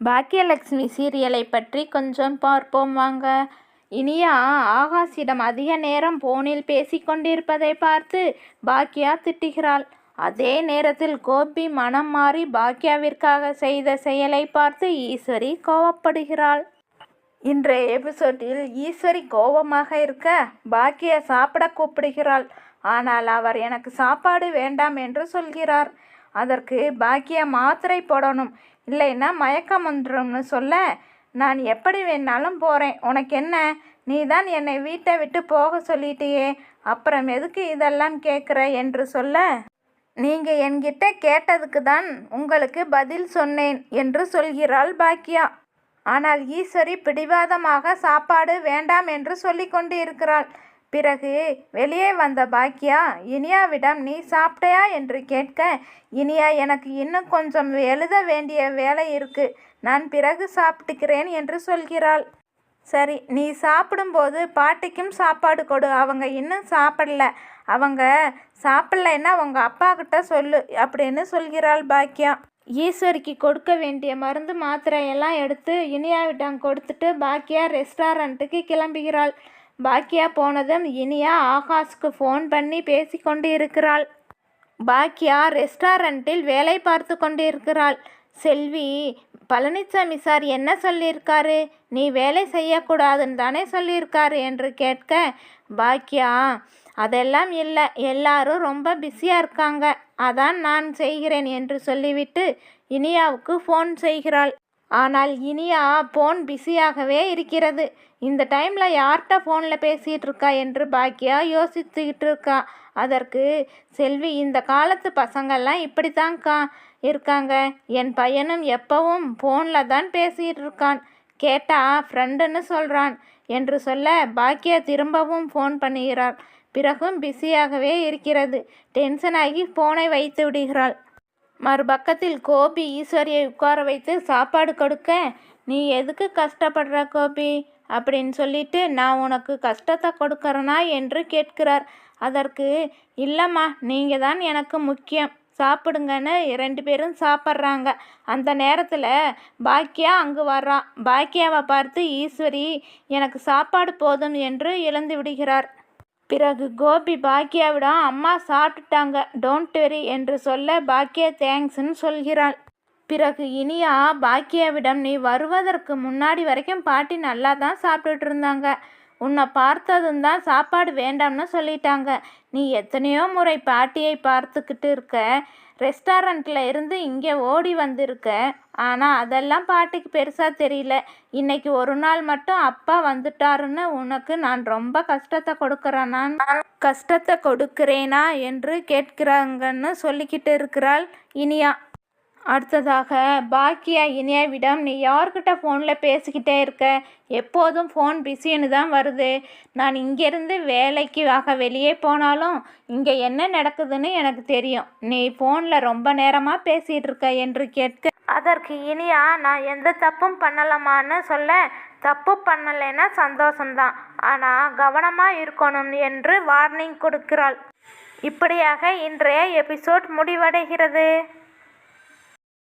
பாக்கியலட்சுமி சீரியலை பற்றி கொஞ்சம் பார்ப்போம் வாங்க. இனியா ஆகாஷிடம் அதிக நேரம் போனில் பேசிக்கொண்டிருப்பதை பார்த்து பாக்கியா திட்டுகிறாள். அதே நேரத்தில் கோபி மனம் மாறி பாக்கியாவிற்காக செய்த செயலை பார்த்து ஈஸ்வரி கோவப்படுகிறாள். இன்றைய எபிசோடில் ஈஸ்வரி கோபமாக இருக்க பாக்கியா சாப்பிட கூப்பிடுகிறாள். ஆனால் அவர் எனக்கு சாப்பாடு வேண்டாம் என்று சொல்கிறார். அதற்கு பாக்கியா மாத்திரை போடணும். இல்லைன்னா மயக்கம் வந்துடும்னு சொல்ல நான் எப்படி வேணாலும் போகிறேன் உனக்கு என்ன? நீ தான் என்னை வீட்டை விட்டு போக சொல்லிட்டியே. அப்புறம் எதுக்கு இதெல்லாம் கேட்குற என்று சொல்ல நீங்கள் என்கிட்ட கேட்டதுக்கு தான் உங்களுக்கு பதில் சொன்னேன் என்று சொல்கிறாள் பாக்கியா. ஆனால் ஈஸ்வரி பிடிவாதமாக சாப்பாடு வேண்டாம் என்று சொல்லி கொண்டு இருக்கிறாள் பிறகு வெளியே வந்த பாக்கியா இனியாவிடம் நீ சாப்பிட்டையா? என்று கேட்க இனியா எனக்கு இன்னும் கொஞ்சம் எழுத வேண்டிய வேலை இருக்கு. நான் பிறகு சாப்பிட்டுக்கிறேன் என்று சொல்கிறாள். சரி நீ சாப்பிடும்போது பாட்டிக்கும் சாப்பாடு கொடு. அவங்க இன்னும் சாப்பிடல. அவங்க சாப்பிடலைன்னா உங்கள் அப்பா கிட்ட சொல்லு அப்படின்னு சொல்கிறாள் பாக்கியா. ஈஸ்வரிக்கு கொடுக்க வேண்டிய மருந்து மாத்திரையெல்லாம் எடுத்து இனியாவிடம் கொடுத்துட்டு பாக்கியா ரெஸ்டாரண்ட்டுக்கு கிளம்புகிறாள். பாக்கியா போனதும் இனியா ஆகாஷ்க்கு ஃபோன் பண்ணி பேசிக்கொண்டு இருக்கிறாள் பாக்கியா ரெஸ்டாரண்ட்டில் வேலை பார்த்து கொண்டிருக்கிறாள். செல்வி பழனிசாமி சார் என்ன சொல்லியிருக்காரு நீ வேலை செய்யக்கூடாதுன்னு தானே சொல்லியிருக்காரு என்று கேட்க பாக்கியா அதெல்லாம் இல்லை. எல்லாரும் ரொம்ப பிஸியாக இருக்காங்க. அதான் நான் செய்கிறேன் என்று சொல்லிவிட்டு இனியாவுக்கு ஃபோன் செய்கிறாள். ஆனால் இனியா ஃபோன் பிஸியாகவே இருக்கிறது. இந்த டைமில் யார்கிட்ட ஃபோனில் பேசிகிட்டு இருக்கா என்று பாக்கியா யோசித்துக்கிட்டு இருக்கா. அதற்கு செல்வி இந்த காலத்து பசங்கள்லாம் இப்படித்தான்க்கா இருக்காங்க. என் பையனும் எப்பவும் ஃபோனில் தான் பேசிகிட்டு இருக்கான். கேட்டால் ஃப்ரெண்டுன்னு சொல்கிறான் என்று சொல்ல பாக்கியா திரும்பவும் ஃபோன் பண்ணுகிறாள் பிறகும் பிஸியாகவே இருக்கிறது. டென்ஷன் ஆகி ஃபோனை வைத்து விடுகிறாள். மறுபக்கத்தில் கோபி ஈஸ்வரியை உட்கார வைத்து சாப்பாடு கொடுக்க? நீ எதுக்கு கஷ்டப்படுற கோபி? அப்படின்னு சொல்லிட்டு நான் உனக்கு கஷ்டத்தை கொடுக்கறனா? என்று கேட்கிறார். அதற்கு இல்லைம்மா நீங்கள் தான் எனக்கு முக்கியம். சாப்பிடுங்கன்னு ரெண்டு பேரும் சாப்பிட்றாங்க. அந்த நேரத்தில் பாக்கியா அங்கு வர்றான் பாக்கியாவை பார்த்து ஈஸ்வரி எனக்கு சாப்பாடு போதும் என்று இழந்து விடுகிறார். பிறகு கோபி பாக்கியாவிடம் அம்மா சாப்பிட்டுட்டாங்க டோன்ட் வெரி என்று சொல்ல பாக்கியா தேங்க்ஸ்ன்னு சொல்கிறாள். பிறகு இனியா பாக்கியாவிடம் நீ வருவதற்கு முன்னாடி வரைக்கும் பாட்டி நல்லா தான் சாப்பிட்டுட்டு இருந்தாங்க. உன்னை பார்த்ததும் தான் சாப்பாடு வேண்டாம்னு சொல்லிட்டாங்க. நீ எத்தனையோ முறை பாட்டியை பார்த்துக்கிட்டு இருக்க. ரெஸ்டாரண்ட்டில் இருந்து இங்கே ஓடி வந்திருக்க. ஆனால் அதெல்லாம் பாட்டிக்கு பெருசாக தெரியல. இன்னைக்கு ஒரு நாள் மட்டும் அப்பா வந்துட்டாருன்னு உனக்கு நான் ரொம்ப கஷ்டத்தை கொடுக்குறேன். நான் கஷ்டத்தை கொடுக்கிறேனா என்று கேட்கிறாங்கன்னு சொல்லிக்கிட்டு இருக்கிறாள் இனியா. அடுத்ததாக பாக்கியா இனியாவிடம் நீ யார்கிட்ட ஃபோனில் பேசிக்கிட்டே இருக்க? எப்போதும் ஃபோன் பிஸின்னு தான் வருது. நான் இங்கேருந்து வேலைக்கு ஆக வெளியே போனாலும் இங்கே என்ன நடக்குதுன்னு எனக்கு தெரியும். நீ ஃபோனில் ரொம்ப நேரமாக பேசிகிட்டு இருக்க? என்று கேட்க அதற்கு இனியா நான் எந்த தப்பும் பண்ணலாமான்னு சொல்ல தப்பு பண்ணலைன்னா சந்தோஷம்தான். ஆனால் கவனமாக இருக்கணும் என்று வார்னிங் கொடுக்கிறாள். இப்படியாக இன்றைய எபிசோட் முடிவடைகிறது.